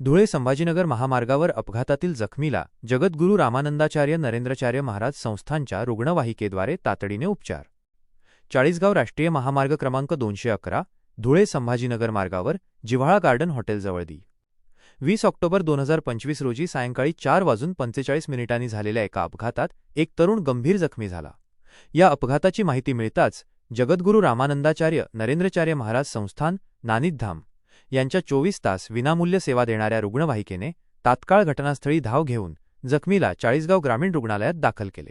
धुळे संभाजीनगर महामार्गावर अपघातातील जखमीला जगद्गुरू रामानंदाचार्य नरेंद्राचार्य महाराज संस्थांच्या रुग्णवाहिकेद्वारे तातडीने उपचार. चाळीसगाव राष्ट्रीय महामार्ग क्रमांक दोनशे अकरा धुळे संभाजीनगर मार्गावर जिव्हाळा गार्डन हॉटेलजवळ दी वीस ऑक्टोबर दोन हजार पंचवीस रोजी सायंकाळी चार वाजून पंचेचाळीस मिनिटांनी झालेल्या एका अपघातात एक तरुण गंभीर जखमी झाला. या अपघाताची माहिती मिळताच जगद्गुरू रामानंदाचार्य नरेंद्राचार्य महाराज संस्थान नानिधाम यांच्या चोवीस तास विनामूल्य सेवा देणाऱ्या रुग्णवाहिकेने तात्काळ घटनास्थळी धाव घेऊन जखमीला चाळीसगाव ग्रामीण रुग्णालयात दाखल केले.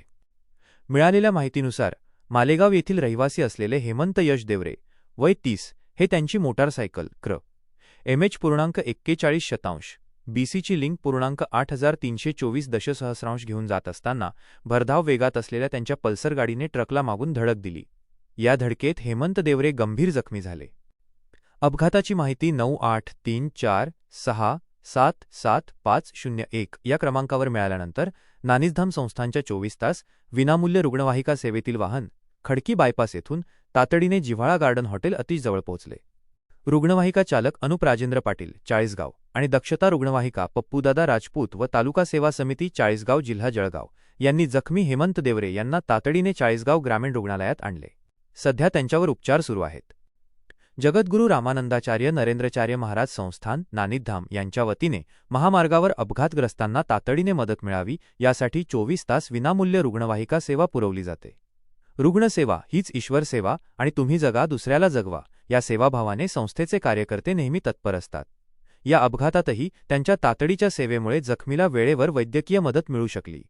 मिळालेल्या माहितीनुसार मालेगाव येथील रहिवासी असलेले हेमंत यश देवरे वय तीस हे त्यांची मोटारसायकल क्र. एमएच पूर्णांक एक्केचाळीस शतांश बीसीची लिंक पूर्णांक आठ हजार तीनशे चोवीस दशसहस्रांश घेऊन जात असताना भरधाव वेगात असलेल्या त्यांच्या पल्सर गाडीने ट्रकला मागून धडक दिली. या धडकेत हेमंत देवरे गंभीर जखमी झाले. अपघाताची माहिती नऊ आठ तीन चार सहा सात सात पाच शून्य एक या क्रमांकावर मिळाल्यानंतर नानिजधाम संस्थांच्या चोवीस तास विनामूल्य रुग्णवाहिका सेवेतील वाहन खडकी बायपास येथून तातडीने जिव्हाळा गार्डन हॉटेल अतिशजवळ पोहोचले. रुग्णवाहिका चालक अनुप्राजेंद्र पाटील चाळीसगाव आणि दक्षता रुग्णवाहिका पप्पूदादा राजपूत व तालुका सेवा समिती चाळीसगाव जिल्हा जळगाव यांनी जखमी हेमंत देवरे यांना तातडीने चाळीसगाव ग्रामीण रुग्णालयात आणले. सध्या त्यांच्यावर उपचार सुरू आहेत. जगद्गुरू रामानंदाचार्य नरेंद्राचार्य महाराज संस्थान नानिधाम यांच्या वतीने महामार्गावर अपघातग्रस्तांना तातडीने मदत मिळावी यासाठी चोवीस तास विनामूल्य रुग्णवाहिका सेवा पुरवली जाते. रुग्णसेवा हीच ईश्वर सेवा आणि तुम्ही जगा दुसऱ्याला जगवा या सेवाभावाने संस्थेचे कार्यकर्ते नेहमी तत्पर असतात. या अपघातातही त्यांच्या तातडीच्या सेवेमुळे जखमीला वेळेवर वैद्यकीय मदत मिळू शकली.